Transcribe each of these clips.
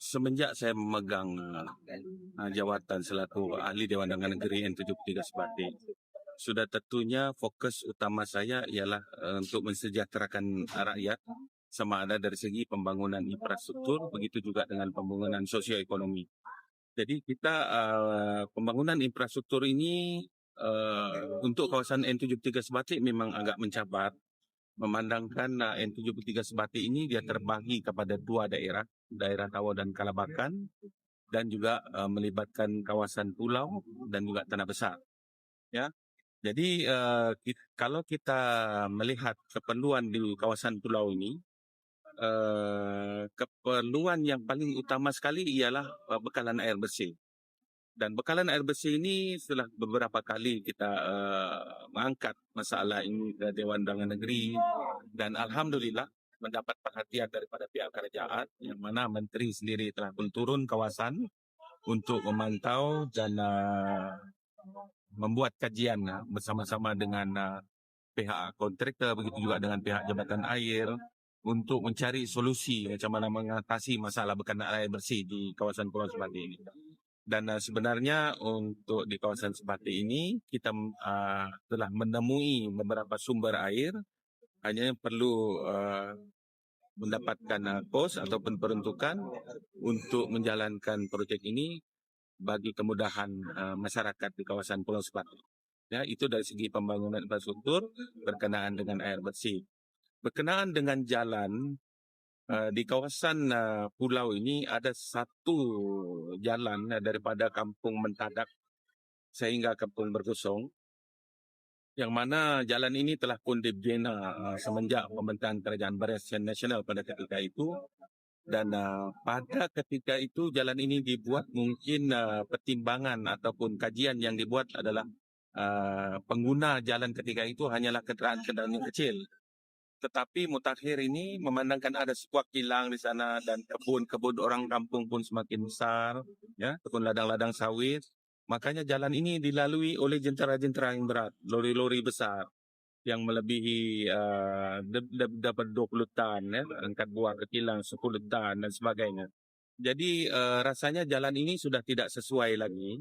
semenjak saya memegang uh, jawatan selaku ahli Dewan Undangan Negeri N73 Sebati, sudah tentunya fokus utama saya ialah uh, untuk mensejahterakan rakyat sama ada dari segi pembangunan infrastruktur, begitu juga dengan pembangunan sosioekonomi. Jadi kita uh, pembangunan infrastruktur ini uh, untuk kawasan N73 Sebati memang agak mencabar memandangkan uh, N73 Sebati ini dia terbagi kepada dua daerah, daerah Tawau dan Kalabakan dan juga uh, melibatkan kawasan pulau dan juga tanah besar. Ya. Jadi uh, kita, kalau kita melihat keperluan di kawasan pulau ini uh, keperluan yang paling utama sekali ialah bekalan air bersih. Dan bekalan air bersih ini setelah beberapa kali kita uh, mengangkat masalah ini ke Dewan Undangan Negeri dan Alhamdulillah mendapat perhatian daripada pihak kerajaan yang mana Menteri sendiri telah pun turun kawasan untuk memantau dan uh, membuat kajian uh, bersama-sama dengan uh, pihak kontraktor begitu juga dengan pihak Jabatan Air untuk mencari solusi macam mana mengatasi masalah bekalan air bersih di kawasan Pulau Sebati ini. Dan uh, sebenarnya untuk di kawasan Sebati ini kita uh, telah menemui beberapa sumber air hanya perlu uh, mendapatkan uh, kos ataupun peruntukan untuk menjalankan projek ini bagi kemudahan uh, masyarakat di kawasan Pulau Sebati. Ya, itu dari segi pembangunan infrastruktur berkenaan dengan air bersih. Berkenaan dengan jalan Uh, di kawasan uh, pulau ini ada satu jalan uh, daripada kampung Mentadak sehingga kampung Berkusong yang mana jalan ini telah pun dibina uh, semenjak pemerintahan kerajaan Barisan Nasional pada ketika itu. Dan uh, pada ketika itu jalan ini dibuat mungkin uh, pertimbangan ataupun kajian yang dibuat adalah uh, pengguna jalan ketika itu hanyalah kenderaan-kenderaan yang kecil tetapi mutakhir ini memandangkan ada sebuah kilang di sana dan kebun-kebun orang kampung pun semakin besar, ya, kebun ladang-ladang sawit. Makanya jalan ini dilalui oleh jentera-jentera yang berat, lori-lori besar yang melebihi uh, dapat 20 tan, ya, angkat buah ke kilang 10 tan dan sebagainya. Jadi uh, rasanya jalan ini sudah tidak sesuai lagi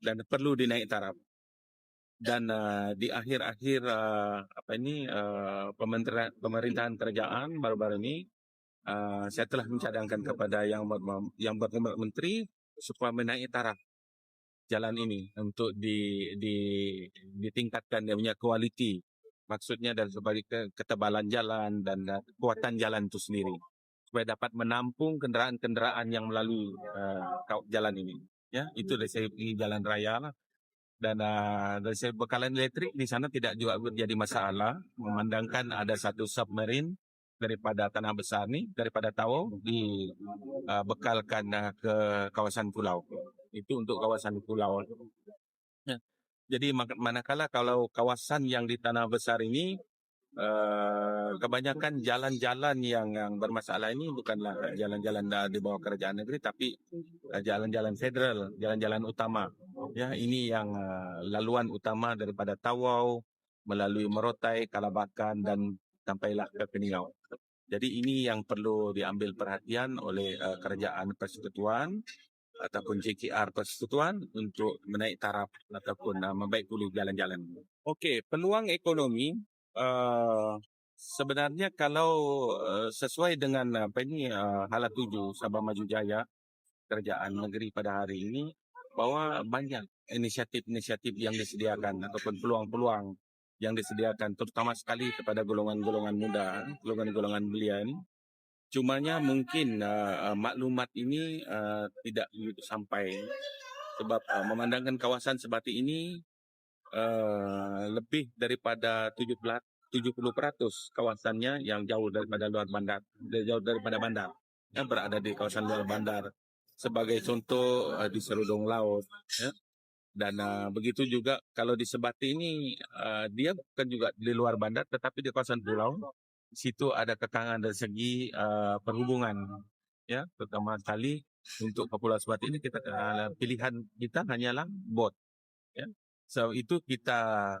dan perlu dinaik taraf dan uh, di akhir-akhir uh, apa ini uh, pemerintahan, pemerintahan kerajaan baru-baru ini uh, saya telah mencadangkan kepada yang yang berkomitmen menteri supaya menaiki taraf jalan ini untuk di, di ditingkatkan dia punya kualiti maksudnya dari sebagai ketebalan jalan dan kekuatan jalan itu sendiri supaya dapat menampung kendaraan-kendaraan yang melalui uh, jalan ini ya. Itu dari segi jalan raya lah dan uh, dari segi bekalan elektrik di sana tidak juga menjadi masalah memandangkan ada satu submarine daripada tanah besar ni daripada Tawau dibekalkan uh, uh, ke kawasan pulau itu untuk kawasan pulau ya. jadi manakala kalau kawasan yang di tanah besar ini Uh, kebanyakan jalan-jalan yang yang bermasalah ini bukanlah jalan-jalan di bawah kerajaan negeri tapi uh, jalan-jalan federal, jalan-jalan utama. Ya, ini yang uh, laluan utama daripada Tawau melalui Merotai, Kalabakan dan sampailah ke Peningau. Jadi ini yang perlu diambil perhatian oleh uh, kerajaan persekutuan ataupun JKR persekutuan untuk menaik taraf ataupun uh, membaik pulih jalan-jalan. Okey, peluang ekonomi uh, sebenarnya kalau uh, sesuai dengan apa ini uh, hala tuju Sabah Maju Jaya kerajaan negeri pada hari ini bahwa banyak inisiatif-inisiatif yang disediakan ataupun peluang-peluang yang disediakan terutama sekali kepada golongan-golongan muda, golongan-golongan belia ini. Cumanya mungkin uh, maklumat ini uh, tidak begitu sampai sebab uh, memandangkan kawasan sebati ini uh, lebih daripada 17 70% kawasannya yang jauh daripada luar bandar, jauh daripada bandar, yang berada di kawasan luar bandar. Sebagai contoh uh, di serudong laut, ya. dan uh, begitu juga kalau di Sebati ini uh, dia bukan juga di luar bandar, tetapi di kawasan pulau. Situ ada kekangan dari segi uh, perhubungan, ya, terutama sekali untuk ke Pulau Sebati ini kita uh, pilihan kita hanyalah bot, ya. So itu kita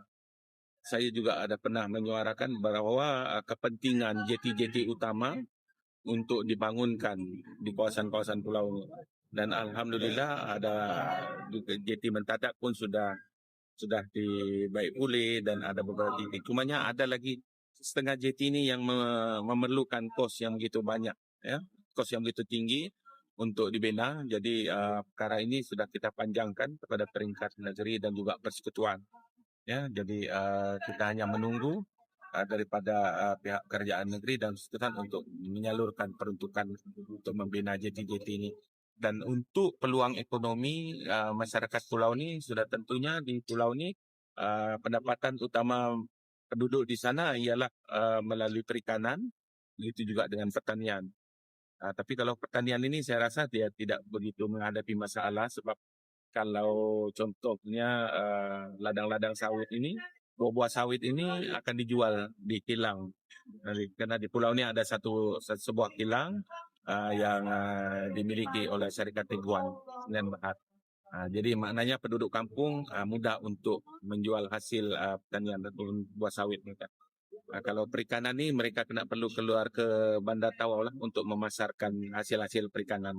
saya juga ada pernah menyuarakan bahawa uh, kepentingan jeti-jeti utama untuk dibangunkan di kawasan-kawasan pulau. Dan alhamdulillah ada jeti mentatak pun sudah sudah dibaik pulih dan ada beberapa titik. Cumanya ada lagi setengah jeti ini yang me- memerlukan kos yang begitu banyak ya. Kos yang begitu tinggi untuk dibina. Jadi uh, perkara ini sudah kita panjangkan kepada peringkat negeri dan juga persekutuan ya. Jadi uh, kita hanya menunggu daripada uh, pihak kerajaan negeri dan persekutuan untuk menyalurkan peruntukan untuk membina jeti-jeti ini dan untuk peluang ekonomi uh, masyarakat pulau ini sudah tentunya di pulau ini uh, pendapatan utama penduduk di sana ialah uh, melalui perikanan, begitu juga dengan pertanian. Uh, tapi kalau pertanian ini saya rasa dia tidak begitu menghadapi masalah sebab kalau contohnya uh, ladang-ladang sawit ini, buah-buah sawit ini akan dijual di kilang. Karena di pulau ini ada satu, sebuah kilang uh, yang uh, dimiliki oleh Syarikat Tiguan Senen Bahat. Uh, jadi maknanya penduduk kampung uh, mudah untuk menjual hasil uh, pertanian dan buah sawit mereka. Uh, kalau perikanan ini mereka kena perlu keluar ke Bandar Tawau lah untuk memasarkan hasil-hasil perikanan.